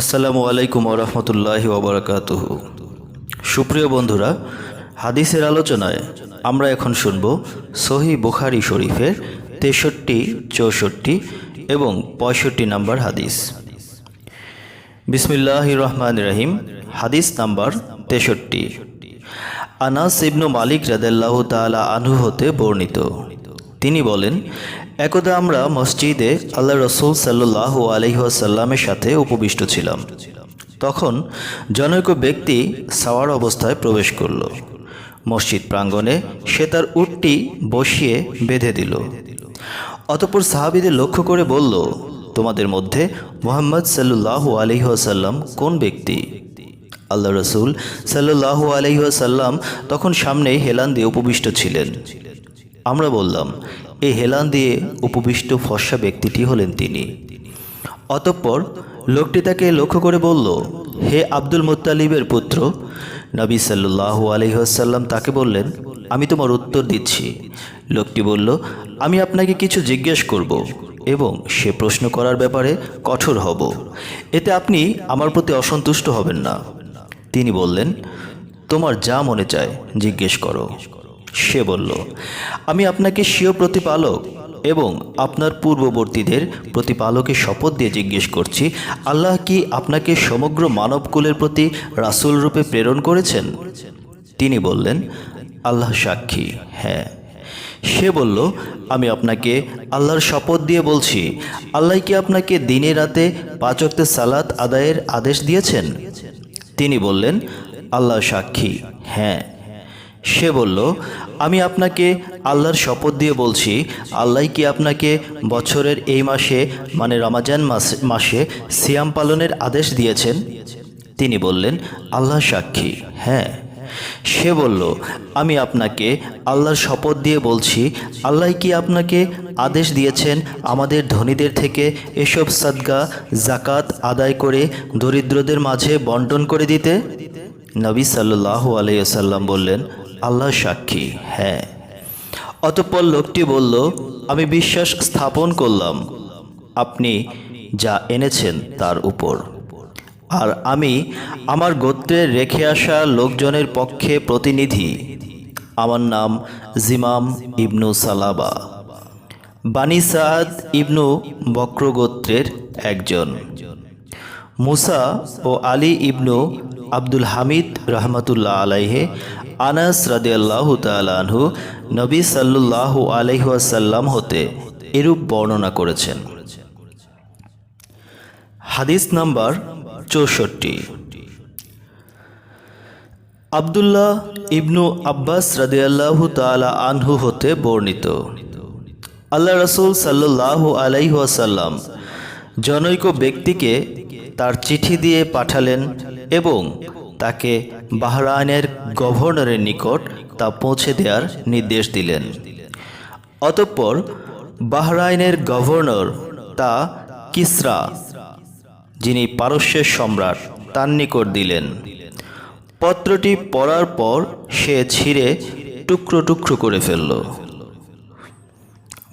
আসসালামু আলাইকুম ওরহমতুল্লাহি ওবরাকাতুহ সুপ্রিয় বন্ধুরা, হাদিসের আলোচনায় আমরা এখন শুনব সহি বুখারি শরীফের তেষট্টি, চৌষট্টি এবং পঁয়ষট্টি নাম্বার হাদিস। বিসমিল্লাহ রহমান রহিম, হাদিস নাম্বার তেষট্টি। আনাস ইবনু মালিক রাদেল্লাহ তালা আনহু হতে বর্ণিত। তিনি বলেন একদা আমরা মসজিদে আল্লাহ রসুল সাল্লাহ আলহিহাসাল্লামের সাথে উপবিষ্ট ছিলাম। তখন জনৈক ব্যক্তি সাওয়ার অবস্থায় প্রবেশ করল। মসজিদ প্রাঙ্গণে সে তার উটটি বসিয়ে বেঁধে দিল। অতপর সাহাবিদের লক্ষ্য করে বলল, তোমাদের মধ্যে মোহাম্মদ সাল্লাহ আলহিহাসাল্লাম কোন ব্যক্তি? আল্লাহ রসুল সাল্লাহ আলহিহাসাল্লাম তখন সামনে হেলান দিয়ে উপবিষ্ট ছিলেন। আমরা বললাম এই হেলান দিয়ে উপবিষ্ট ফর্সা ব্যক্তিটি হলেন তিনি। অতঃপর লোকটি তাকে লক্ষ্য করে বলল, হে আব্দুল মুত্তালিবের পুত্র। নবী সাল্লাহ আলহিহাসাল্লাম তাকে বললেন, আমি তোমার উত্তর দিচ্ছি। লোকটি বলল, আমি আপনাকে কিছু জিজ্ঞেস করব এবং সে প্রশ্ন করার ব্যাপারে কঠোর হব। এতে আপনি আমার প্রতি অসন্তুষ্ট হবেন না। তিনি বললেন, তোমার যা মনে চায় জিজ্ঞেস করো। সে বলল, আমি আপনাকে স্বীয় প্রতিপালক এবং আপনার পূর্ববর্তীদের প্রতিপালকের শপথ দিয়ে জিজ্ঞেস করছি, আল্লাহ কি আপনাকে সমগ্র মানবকুলের প্রতি রাসূল রূপে প্রেরণ করেছেন? তিনি বললেন, আল্লাহ সাক্ষী হ্যাঁ। সে বলল, আমি আপনাকে আল্লাহর শপথ দিয়ে বলছি, আল্লাহ কি আপনাকে দিনে রাতে পাঁচক্তে সালাত আদায়ের আদেশ দিয়েছেন? তিনি বললেন, আল্লাহ সাক্ষী হ্যাঁ। সে বলল, আমি আপনাকে আল্লাহর শপথ দিয়ে বলছি, আল্লাহ কি আপনাকে বছরের এই মাসে মানে রমাজান মাসে সিয়াম পালনের আদেশ দিয়েছেন? তিনি বললেন আল্লাহ সাক্ষী হ্যাঁ। সে বলল, আমি আপনাকে আল্লাহর শপথ দিয়ে বলছি, আল্লাহ কি আপনাকে আদেশ দিয়েছেন আমাদের ধনীদের থেকে এসব সাদগা জাকাত আদায় করে দরিদ্রদের মাঝে বন্টন করে দিতে? নবী সাল্লাহ আলাইসাল্লাম বললেন আল্লাহ সাক্ষী হ্যাঁ। অতঃপর লোকটি বলল, আমি বিশ্বাস স্থাপন করলাম। আপনি যা এনেছেন তার উপর। আর আমি আমার গোত্রের রেখে আসা লোকজনের পক্ষে প্রতিনিধি। আমার নাম জিমাম ইবনু সালাবা। বানি সাদ ইবনু বক্রগোত্রের একজন। মুসা ও আলী ইবনু আব্দুল হামিদ রহমতুল্লাহ আলাইহে, আনাস রাদিয়াল্লাহ তালাহু নবী সাল্লাহ আলহাসাল্লাম হতে এরূপ বর্ণনা করেছেন। হাদিস নাম্বার চৌষট্টি। আবদুল্লাহ ইবনু আব্বাস রাদিয়াল্লাহু তালা আনহু হতে বর্ণিত। আল্লাহ রসুল সাল্লাহ আলাইহাসাল্লাম জনৈক ব্যক্তিকে তার চিঠি দিয়ে পাঠালেন এবং তাকে বাহরাইনের গভর্নরের নিকট তা পৌঁছে দেওয়ার নির্দেশ দিলেন। অতঃপর বাহরাইনের গভর্নর তা কিসরা, যিনি পারস্যের সম্রাট, তার নিকট দিলেন। পত্রটি পড়ার পর সে ছিঁড়ে টুকরো টুকরো করে ফেলল।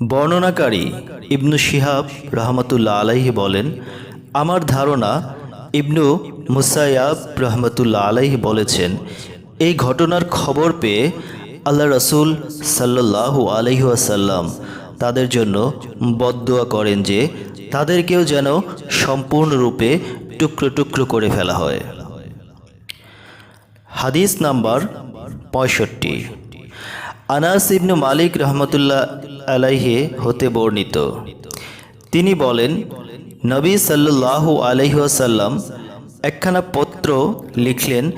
বর্ণনাকারী ইবনু শিহাব রহমতুল্লাহ আলাইহি বলেন, আমার ধারণা ইবনু মুসাইয়াব রহমতুল্লাহ আলাইহি বলেছেন, এই ঘটনার খবর পেয়ে আল্লাহ রসুল সাল্লাহু আলহিহাসাল্লাম তাদের জন্য বদদোয়া করেন যে তাদেরকেও যেন সম্পূর্ণরূপে টুকরো টুকরো করে ফেলা হয়। হাদিস নাম্বার পঁয়ষট্টি। আনাস ইবনু মালিক রহমতুল্লাহ আলাইহে হতে বর্ণিত। তিনি বলেন নবী সাল্লাহু আলহিহাসাল্লাম একখানা পত্র লিখলেন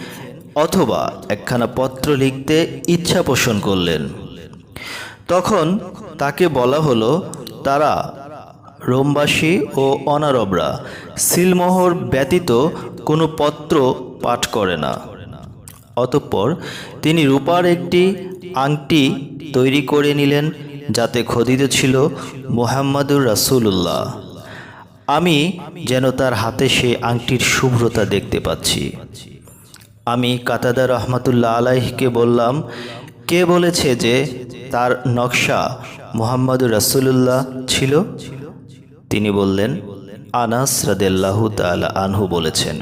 অথবা একখানা পত্র লিখতে ইচ্ছা পোষণ করলেন। তখন তাকে বলা হলো, তারা রোমবাসী ও অনারবরা সিলমোহর ব্যতীত কোনো পত্র পাঠ করে না। অতঃপর তিনি রূপার একটি আংটি তৈরি করে নিলেন, যাতে খোদিত ছিল মোহাম্মদুর রাসুল্লাহ আমি যেন তার হাতে সে আংটির শুভ্রতা দেখতে পাচ্ছি। আমি কাতাদা রহমতুল্লাহ আলাইহকে বললাম, কে বলেছে যে তার নকশা মোহাম্মদুর রাসুলুল্লাহ ছিল? তিনি বললেন, আনাস রাদেল্লাহু তালা আনহু বলেছেন।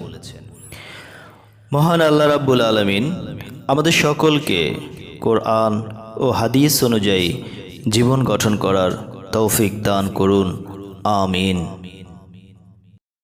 মহান আল্লাহ রাব্বুল আলমিন, আমাদের সকলকে কোরআন ও হাদিস অনুযায়ী জীবন গঠন করার তৌফিক দান করুন। আমিন।